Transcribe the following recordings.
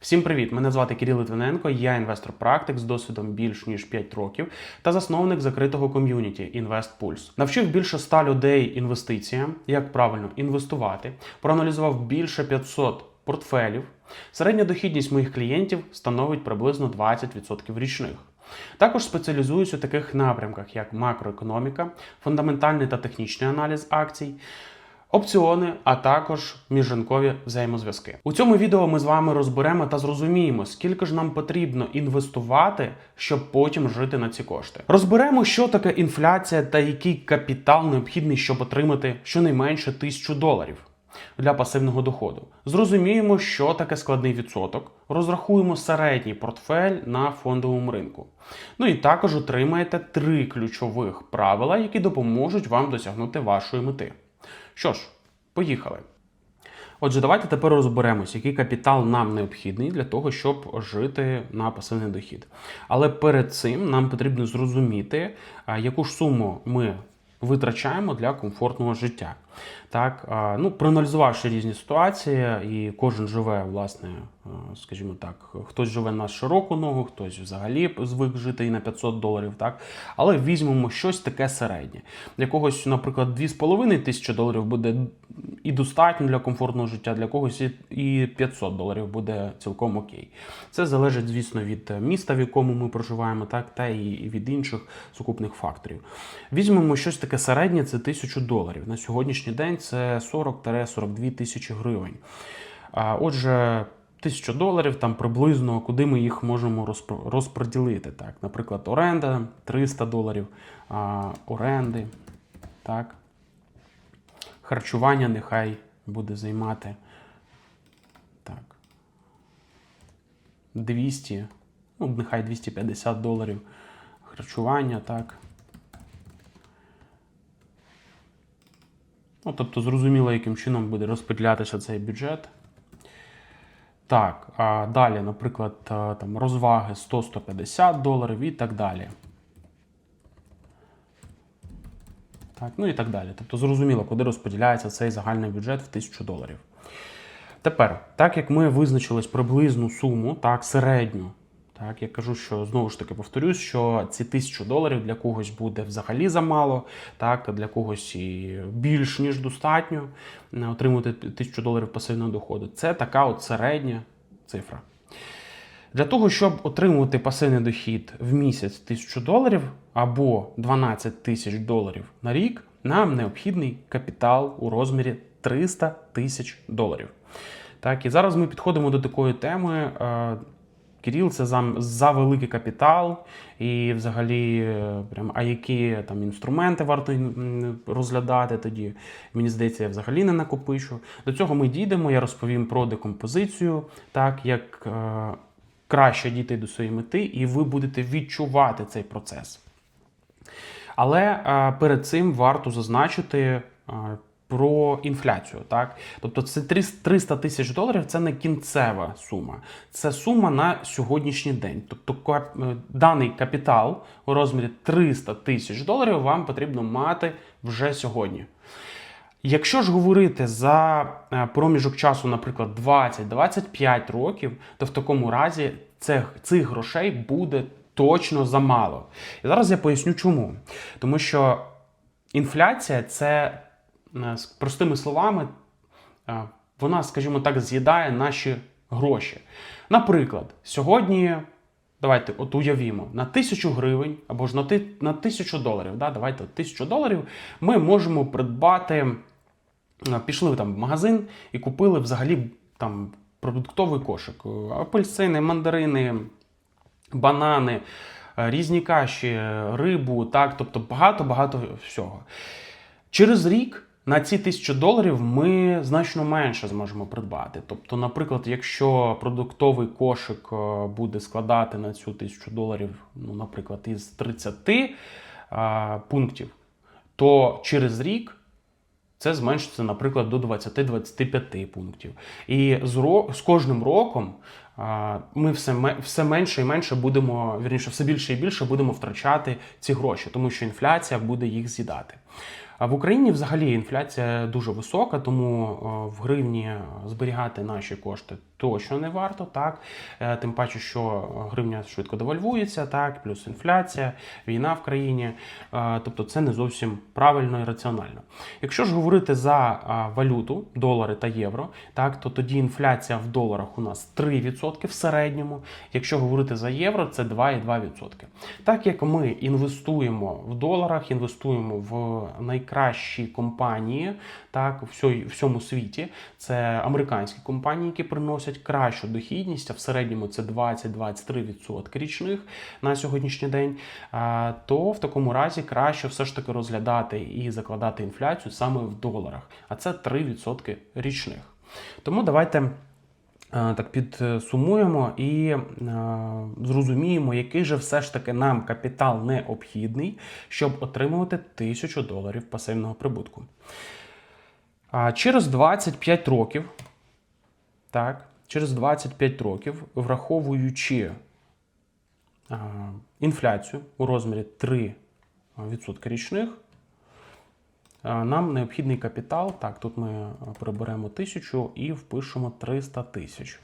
Всім привіт! Мене звати Кирил Литвиненко, я інвестор-практик з досвідом більш ніж 5 років та засновник закритого ком'юніті InvestPulse. Навчив більше 100 людей інвестиціям, як правильно інвестувати, проаналізував більше 500 портфелів. Середня дохідність моїх клієнтів становить приблизно 20% річних. Також спеціалізуюсь у таких напрямках, як макроекономіка, фундаментальний та технічний аналіз акцій, опціони, а також міжринкові взаємозв'язки. У цьому відео ми з вами розберемо та зрозуміємо, скільки ж нам потрібно інвестувати, щоб потім жити на ці кошти. Розберемо, що таке інфляція та який капітал необхідний, щоб отримати щонайменше тисячу доларів. Для пасивного доходу зрозуміємо, що таке складний відсоток, розрахуємо середній портфель на фондовому ринку. Ну і також отримаєте три ключових правила, які допоможуть вам досягнути вашої мети. Що ж, поїхали. Отже, давайте тепер розберемось, який капітал нам необхідний для того, щоб жити на пасивний дохід. Але перед цим нам потрібно зрозуміти, яку ж суму ми витрачаємо для комфортного життя. Так, ну, проаналізувавши різні ситуації, і кожен живе, власне, скажімо так, хтось живе на широку ногу, хтось взагалі звик жити і на 500 доларів, так. Але візьмемо щось таке середнє. Для когось, наприклад, 2,5 тисячі доларів буде і достатньо для комфортного життя, для когось і- і 500 доларів буде цілком окей. Це залежить, звісно, від міста, в якому ми проживаємо, так, та і від інших сукупних факторів. Візьмемо щось таке середнє, це 1000 доларів. На сьогоднішній день це 40-42 тисячі гривень. Отже, 1000 доларів там приблизно, куди ми їх можемо розподілити. Так, наприклад, оренда 300 доларів, оренди. Так. Харчування нехай буде займати. Так. 200, ну, нехай 250 доларів. Харчування, так. Ну, тобто, зрозуміло, яким чином буде розподілятися цей бюджет. Так, а далі, наприклад, там, розваги 100-150 доларів і так далі. Так, ну і так далі. Тобто зрозуміло, куди розподіляється цей загальний бюджет в 1000 доларів. Тепер, так як ми визначились приблизну суму, так, середню, так, я кажу, що знову ж таки повторюсь, що ці 1000 доларів для когось буде взагалі замало, так, для когось і більш ніж достатньо е, отримати 1000 доларів пасивного доходу. Це така от середня цифра. Для того, щоб отримувати пасивний дохід в місяць 1000 доларів або 12 тисяч доларів на рік, нам необхідний капітал у розмірі 300 тисяч доларів. Так, і зараз ми підходимо до такої теми. Кирил, це за, за великий капітал, і взагалі, е, прям, а які там інструменти варто розглядати тоді. Мені здається, я взагалі не накопичу. До цього ми дійдемо. Я розповім про декомпозицію, так як е, краще дійти до своєї мети, і ви будете відчувати цей процес. Але е, перед цим варто зазначити е, про інфляцію. Так? Тобто це 300 тисяч доларів це не кінцева сума, це сума на сьогоднішній день. Тобто е, даний капітал у розмірі 300 тисяч доларів вам потрібно мати вже сьогодні. Якщо ж говорити за е, проміжок часу, наприклад, 20-25 років, то в такому разі цих, цих грошей буде точно замало. І зараз я поясню чому. Тому що інфляція це з простими словами, е, вона, скажімо так, з'їдає наші гроші. Наприклад, сьогодні. Давайте от уявімо, на тисячу гривень або ж на на тисячу доларів. Да, давайте тисячу доларів ми можемо придбати. е, Пішли там в магазин і купили взагалі там продуктовий кошик. Е, Апельсини, мандарини, банани, е, різні каші, е, рибу, так, тобто багато-багато всього. Через рік на ці тисячу доларів ми значно менше зможемо придбати. Тобто, наприклад, якщо продуктовий кошик е, буде складати на цю тисячу доларів, ну, наприклад, із 30 а, пунктів, то через рік це зменшиться, наприклад, до 20-25 пунктів. І з, ро- з кожним роком а, ми все, все менше і менше будемо, вірніше, все більше і більше будемо втрачати ці гроші, тому що інфляція буде їх з'їдати. А в Україні взагалі інфляція дуже висока, тому е, в гривні зберігати наші кошти точно не варто. Так Е, тим паче, що гривня швидко девальвується, так плюс інфляція, війна в країні. Е, Тобто, це не зовсім правильно і раціонально. Якщо ж говорити за валюту, долари та євро, так то тоді інфляція в доларах у нас 3% в середньому. Якщо говорити за євро, це 2,2%. Так як ми інвестуємо в доларах, інвестуємо в найкращі компанії, так, всьо- всьому світі, це американські компанії, які приносять кращу дохідність, а в середньому це 20-23% річних на сьогоднішній день, то в такому разі краще все ж таки розглядати і закладати інфляцію саме в доларах, а це 3% річних. Тому давайте. Е, Так підсумуємо і е, зрозуміємо, який же все ж таки нам капітал необхідний, щоб отримувати 1000 доларів пасивного прибутку. Через 25 років, так, через 25 років, враховуючи інфляцію у розмірі 3% річних, нам необхідний капітал. Так, тут ми приберемо 1000 і впишемо 300 тисяч.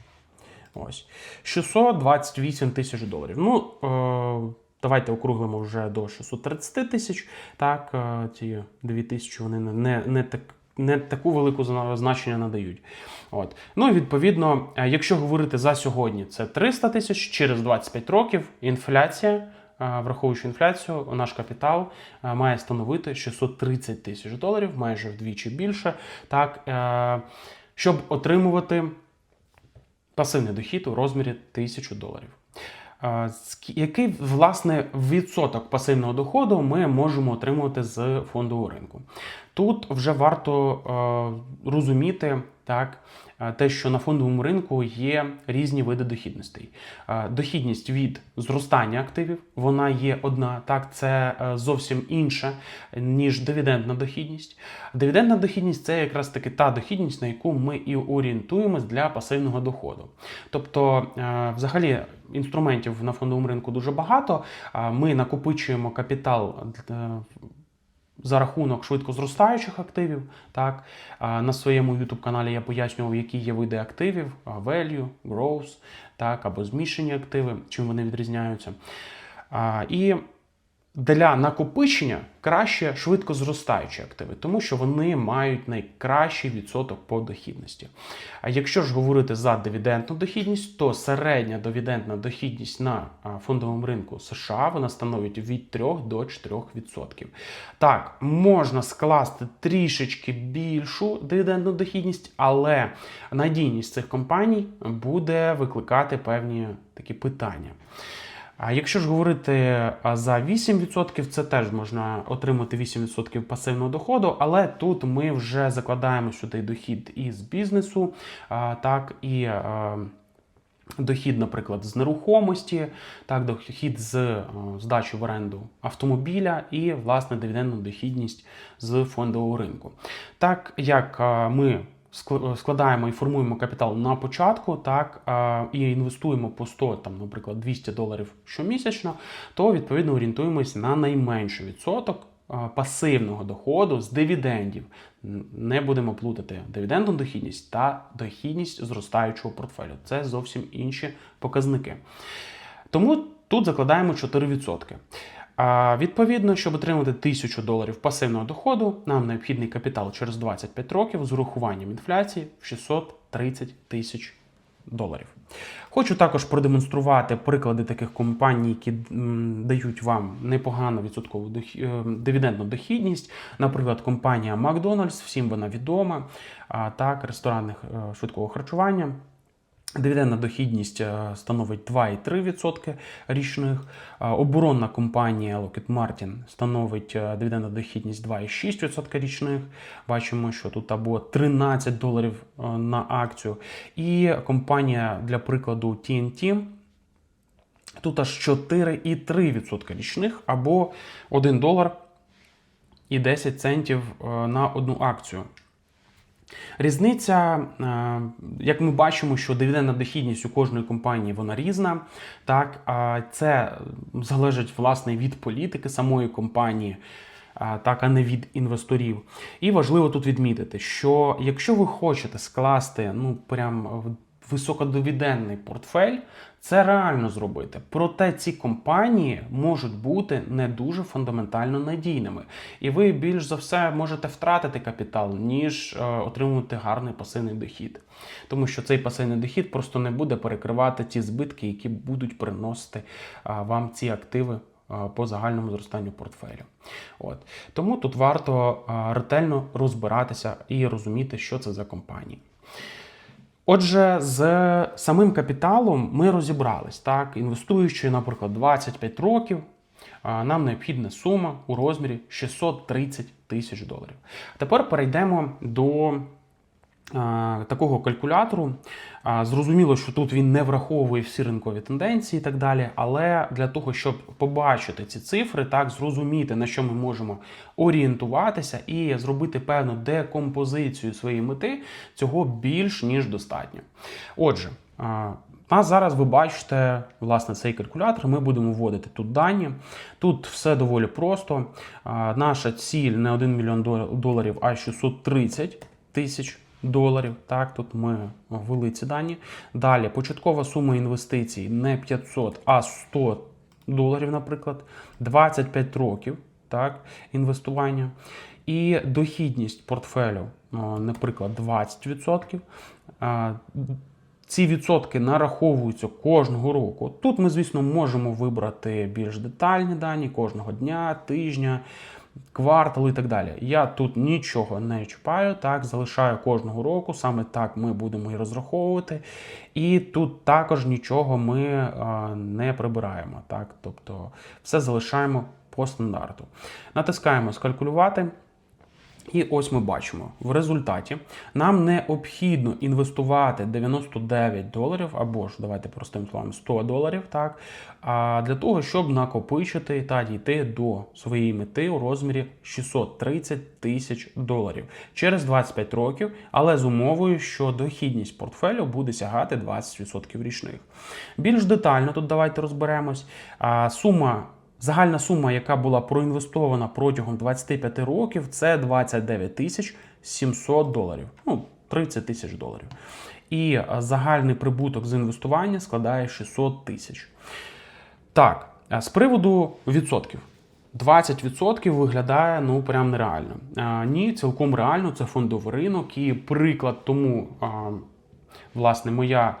Ось. 628 тисяч доларів. Ну, е, давайте округлимо вже до 630 тисяч. Так, е, ці 2 тисячі вони не, не, так. Не таку велику значення надають. От. Ну відповідно, е, якщо говорити за сьогодні, це 300 тисяч, через 25 років інфляція, е, враховуючи інфляцію, наш капітал має становити 630 тисяч доларів, майже вдвічі більше, так, е, щоб отримувати пасивний дохід у розмірі 1000 доларів. Який власне відсоток пасивного доходу ми можемо отримувати з фондового ринку? Тут вже варто розуміти так, те, що на фондовому ринку є різні види дохідностей. Дохідність від зростання активів, вона є одна, так, це е, зовсім інше, ніж дивідендна дохідність. Дивідендна дохідність це якраз таки та дохідність, на яку ми і орієнтуємось для пасивного доходу. Тобто, е, взагалі, інструментів на фондовому ринку дуже багато. Ми накопичуємо капітал. е, За рахунок швидко зростаючих активів, так на своєму youtube каналі я пояснював, які є види активів: value, growth, так або змішані активи, чим вони відрізняються. І для накопичення краще швидко зростаючі активи, тому що вони мають найкращий відсоток по дохідності. А якщо ж говорити за дивідендну дохідність, то середня дивідендна дохідність на фондовому ринку США вона становить від 3 до 4%. Так, можна скласти трішечки більшу дивідендну дохідність, але надійність цих компаній буде викликати певні такі питання. А якщо ж говорити за 8%, це теж можна отримати 8% пасивного доходу, але тут ми вже закладаємо сюди дохід із бізнесу, так і. Дохід, наприклад, з нерухомості, так, дохід з здачі в оренду автомобіля і, власне, дивідендну дохідність з фондового ринку. Так як ми складаємо і формуємо капітал на початку, так і інвестуємо по 100, там, наприклад, 200 доларів щомісячно, то відповідно орієнтуємось на найменший відсоток пасивного доходу з дивідендів. Не будемо плутати дивідендну дохідність та дохідність зростаючого портфелю. Це зовсім інші показники. Тому тут закладаємо 4%. А, відповідно, щоб отримати 1000 доларів пасивного доходу, нам необхідний капітал через 25 років з урахуванням інфляції в 630 тисяч доларів. Хочу також продемонструвати приклади таких компаній, які дають вам непогану відсоткову е, дивідендну дохідність. Наприклад, компанія Макдональдс, всім вона відома, так, ресторанних е, швидкого харчування. Дивідендна дохідність е, становить 2,3% річних. Е, Оборонна компанія Lockheed Martin становить е, дивідендна дохідність 2,6% річних. Бачимо, що тут або 13 доларів на акцію. І компанія для прикладу TNT. Тут аж 4,3% річних або 1 долар і 10 центів на одну акцію. Різниця, е, як ми бачимо, що дивідендна дохідність у кожної компанії вона різна. Так, це залежить власне від політики самої компанії. так, а не від інвесторів. І важливо тут відмітити, що якщо ви хочете скласти ну прям в- високодивідендний портфель, це реально зробити. Проте ці компанії можуть бути не дуже фундаментально надійними, і ви більш за все можете втратити капітал, ніж е, отримувати гарний пасивний дохід. Тому що цей пасивний дохід просто не буде перекривати ті збитки, які будуть приносити а, вам ці активи по загальному зростанню портфелю. От. Тому тут варто ретельно розбиратися і розуміти, що це за компанії. Отже, з самим капіталом ми розібрались. Так, інвестуючи, наприклад, 25 років, нам необхідна сума у розмірі 630 тисяч доларів. Тепер перейдемо до такого калькулятору. Зрозуміло, що тут він не враховує всі ринкові тенденції і так далі. Але для того, щоб побачити ці цифри, так зрозуміти на що ми можемо орієнтуватися і зробити певну декомпозицію своєї мети, цього більш ніж достатньо. Отже. а, зараз ви бачите власне цей калькулятор. Ми будемо вводити тут дані. Тут все доволі просто. Наша ціль не 1 мільйон доларів, а 630 тисяч доларів. Так, тут ми ввели ці дані. Далі початкова сума інвестицій не 500, а 100 доларів, наприклад, 25 років так, інвестування. І дохідність портфелю, наприклад, 20%. Ці відсотки нараховуються кожного року. Тут ми, звісно, можемо вибрати більш детальні дані кожного дня, тижня, кварталу і так далі. Я тут нічого не чіпаю, так залишаю кожного року. Саме так ми будемо і розраховувати. І тут також нічого ми а, не прибираємо. Так, тобто все залишаємо по стандарту. Натискаємо скалькулювати. І ось ми бачимо, в результаті нам необхідно інвестувати 99 доларів, або ж давайте простим словом 100 доларів, так, для того, щоб накопичити та дійти до своєї мети у розмірі 630 тисяч доларів через 25 років, але з умовою, що дохідність портфелю буде сягати 20% річних. Більш детально тут давайте розберемось. Сума Загальна сума, яка була проінвестована протягом 25 років, це 29 тисяч 700 доларів. Ну, 30 тисяч доларів. І е, загальний прибуток з інвестування складає 600 тисяч. Так, з приводу відсотків. 20% виглядає ну прям нереально. А, ні, цілком реально, це фондовий ринок. І приклад тому, а, власне, моя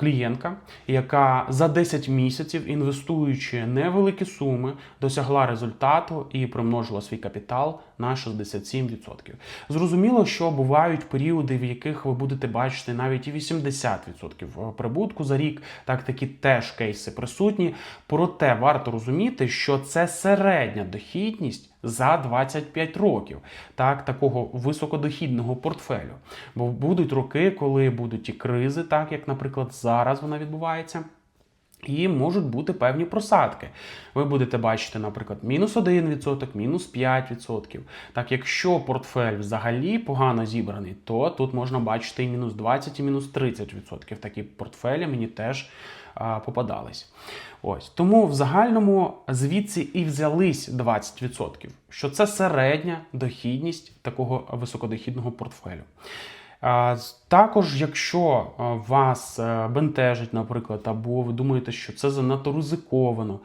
клієнтка, яка за 10 місяців, інвестуючи невеликі суми, досягла результату і примножила свій капітал на 67%. Зрозуміло, що бувають періоди, в яких ви будете бачити навіть і 80% прибутку за рік. Так, такі теж кейси присутні. Проте варто розуміти, що це середня дохідність. За 25 років так, такого високодохідного портфелю. Бо будуть роки, коли будуть і кризи, так як, наприклад, зараз вона відбувається. І можуть бути певні просадки. Ви будете бачити, наприклад, мінус 1%, мінус 5%. Так, якщо портфель взагалі погано зібраний, то тут можна бачити і мінус 20, і мінус 30%. Такі портфелі мені теж а, попадались. Ось тому в загальному звідси і взялись 20%, що це середня дохідність такого високодохідного портфелю. Також, якщо вас е, бентежить, наприклад, або ви думаєте, що це занадто ризиковано,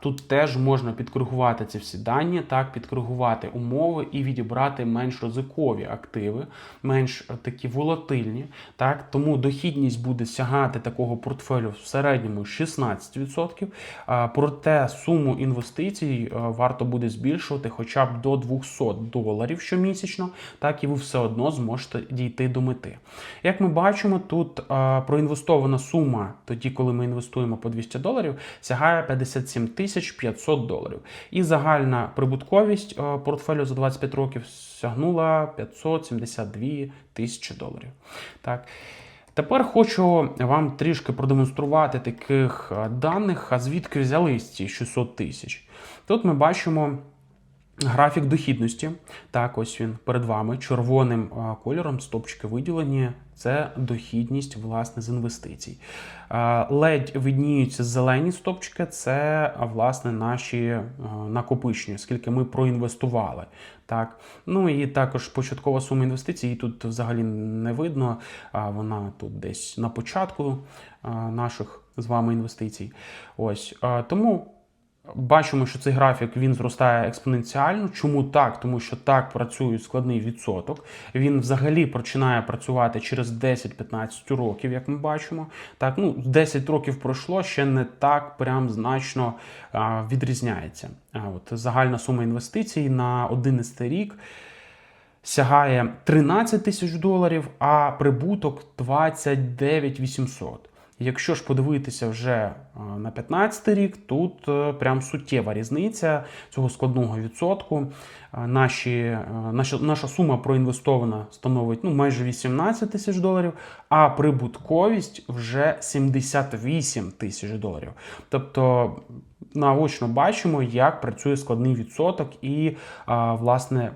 тут теж можна підкоригувати ці всі дані, так, підкоригувати умови і відібрати менш ризикові активи, менш е, такі волатильні. Так, тому дохідність буде сягати такого портфелю в середньому 16%. Проте суму інвестицій е, варто буде збільшувати хоча б до 200 доларів щомісячно, так і ви все одно зможете дійти до мети. Як ми бачимо, тут проінвестована сума, тоді, коли ми інвестуємо по 200 доларів, сягає 57 тисяч 500 доларів. І загальна прибутковість портфелю за 25 років сягнула 572 тисячі доларів. Так. Тепер хочу вам трішки продемонструвати таких даних, а звідки взялись ці 600 тисяч. Тут ми бачимо Графік дохідності. Так, ось він перед вами червоним кольором, стопчики виділені. Це дохідність власне з інвестицій. Ледь видніються зелені стопчики, це власне наші накопичення, скільки ми проінвестували. Так, ну і також початкова сума інвестицій тут взагалі не видно. Вона тут десь на початку наших з вами інвестицій. Ось тому. Бачимо, що цей графік він зростає експоненціально. Чому так? Тому що так працює складний відсоток. Він взагалі починає працювати через 10-15 років, як ми бачимо. Так, ну 10 років пройшло, ще не так прям значно а, відрізняється. А от загальна сума інвестицій на 11 рік. Сягає 13 тисяч доларів, а прибуток 29 800. Якщо ж подивитися вже е, на 15 рік, тут е, прям суттєва різниця цього складного відсотку. Е, Наші, наша, наша сума проінвестована становить ну, майже 18 тисяч доларів, а прибутковість вже 78 тисяч доларів. Тобто наочно бачимо, як працює складний відсоток, і власне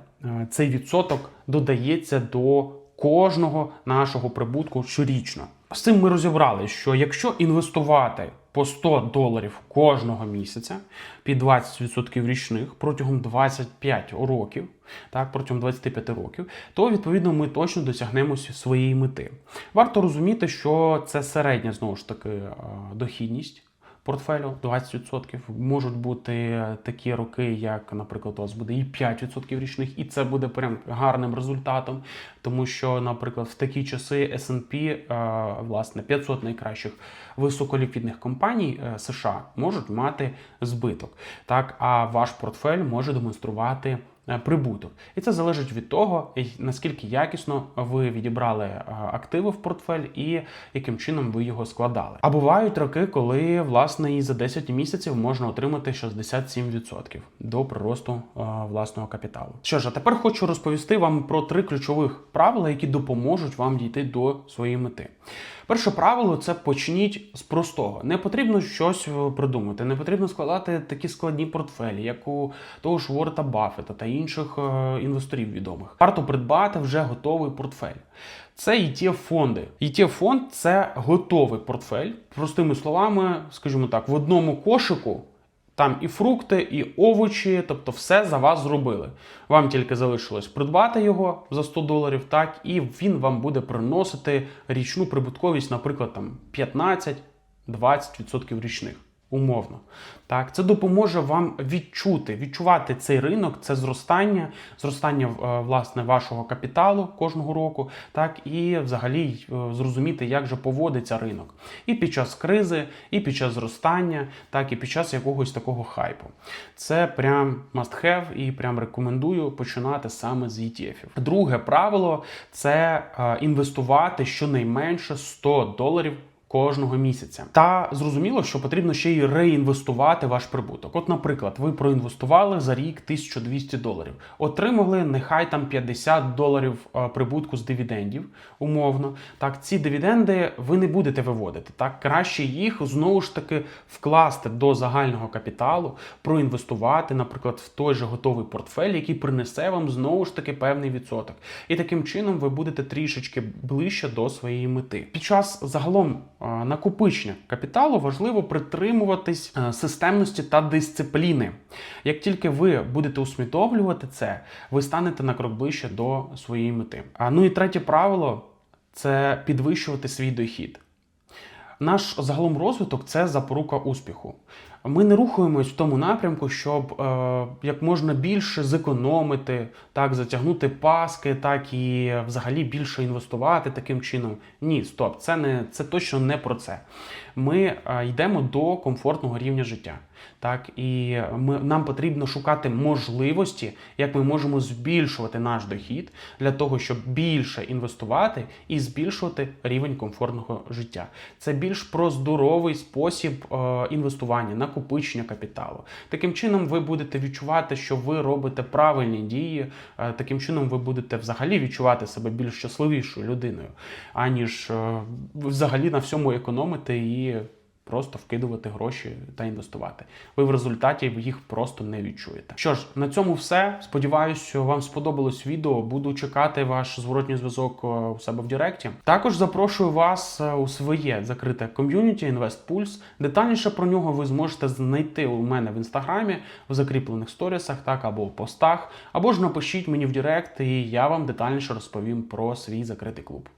цей відсоток додається до кожного нашого прибутку щорічно. З цим ми розібрали, що якщо інвестувати по 100 доларів кожного місяця під 20% річних протягом 25 років, так, протягом 25 років, то відповідно ми точно досягнемо своєї мети. Варто розуміти, що це середня знову ж таки е, дохідність портфелю 20%. Можуть бути такі роки, як, наприклад, у вас буде і 5% річних, і це буде прям гарним результатом, тому що, наприклад, в такі часи S&P, е, власне, 500 найкращих високоліквідних компаній е, США можуть мати збиток. Так, а ваш портфель може демонструвати. Е, Прибуток, і це залежить від того, наскільки якісно ви відібрали е, активи в портфель і яким чином ви його складали. А бувають роки, коли власне і за 10 місяців можна отримати 67% до приросту е, власного капіталу. Що ж, а тепер хочу розповісти вам про три ключових правила, які допоможуть вам дійти до своєї мети. Перше правило це почніть з простого. Не потрібно щось придумати, не потрібно складати такі складні портфелі, як у того ж Уорта Баффета та інших е, інвесторів відомих. Варто придбати вже готовий портфель. Це ETF-фонди. ETF-фонд – це готовий портфель. Простими словами, скажімо так, в одному кошику там і фрукти, і овочі, тобто все за вас зробили. Вам тільки залишилось придбати його за 100 доларів, так, і він вам буде приносити річну прибутковість, наприклад, там 15-20% річних. Умовно, так це допоможе вам відчути, відчувати цей ринок, це зростання, зростання е, власне вашого капіталу кожного року, так і взагалі е, зрозуміти, як же поводиться ринок, і під час кризи, і під час зростання, так і під час якогось такого хайпу. Це прям must have і прям рекомендую починати саме з ETF. Друге правило це е, інвестувати щонайменше 100 доларів кожного місяця. Та зрозуміло, що потрібно ще й реінвестувати ваш прибуток. От, наприклад, ви проінвестували за рік 1200 доларів, отримали нехай там 50 доларів е, прибутку з дивідендів, умовно. Так, ці дивіденди ви не будете виводити. Так, краще їх знову ж таки вкласти до загального капіталу, проінвестувати, наприклад, в той же готовий портфель, який принесе вам знову ж таки певний відсоток. І таким чином ви будете трішечки ближче до своєї мети. Під час загалом е, накопичення капіталу важливо притримуватись е, системності та дисципліни. Як тільки ви будете усвідомлювати це, ви станете на крок ближче до своєї мети. А ну і третє правило це підвищувати свій дохід. Наш загалом розвиток це запорука успіху. Ми не рухаємось в тому напрямку, щоб е, як можна більше зекономити, так затягнути паски, так і взагалі більше інвестувати таким чином. Ні, стоп, це не це точно не про це. Ми е, йдемо до комфортного рівня життя. Так, і ми, нам потрібно шукати можливості, як ми можемо збільшувати наш дохід для того, щоб більше інвестувати і збільшувати рівень комфортного життя. Це більш про здоровий спосіб е, інвестування, накопичення капіталу. Таким чином, ви будете відчувати, що ви робите правильні дії. Е, таким чином, ви будете взагалі відчувати себе більш щасливішою людиною, аніж взагалі на всьому економити і просто вкидувати гроші та інвестувати. Ви в результаті їх просто не відчуєте. Що ж, на цьому все. Сподіваюся, вам сподобалось відео. Буду чекати ваш зворотній зв'язок е, у себе в Директі. Також запрошую вас е, у своє закрите ком'юніті InvestPulse. Детальніше про нього ви зможете знайти у мене в інстаграмі в закріплених сторісах, так або в постах, або ж напишіть мені в Директ, і я вам детальніше розповім про свій закритий клуб.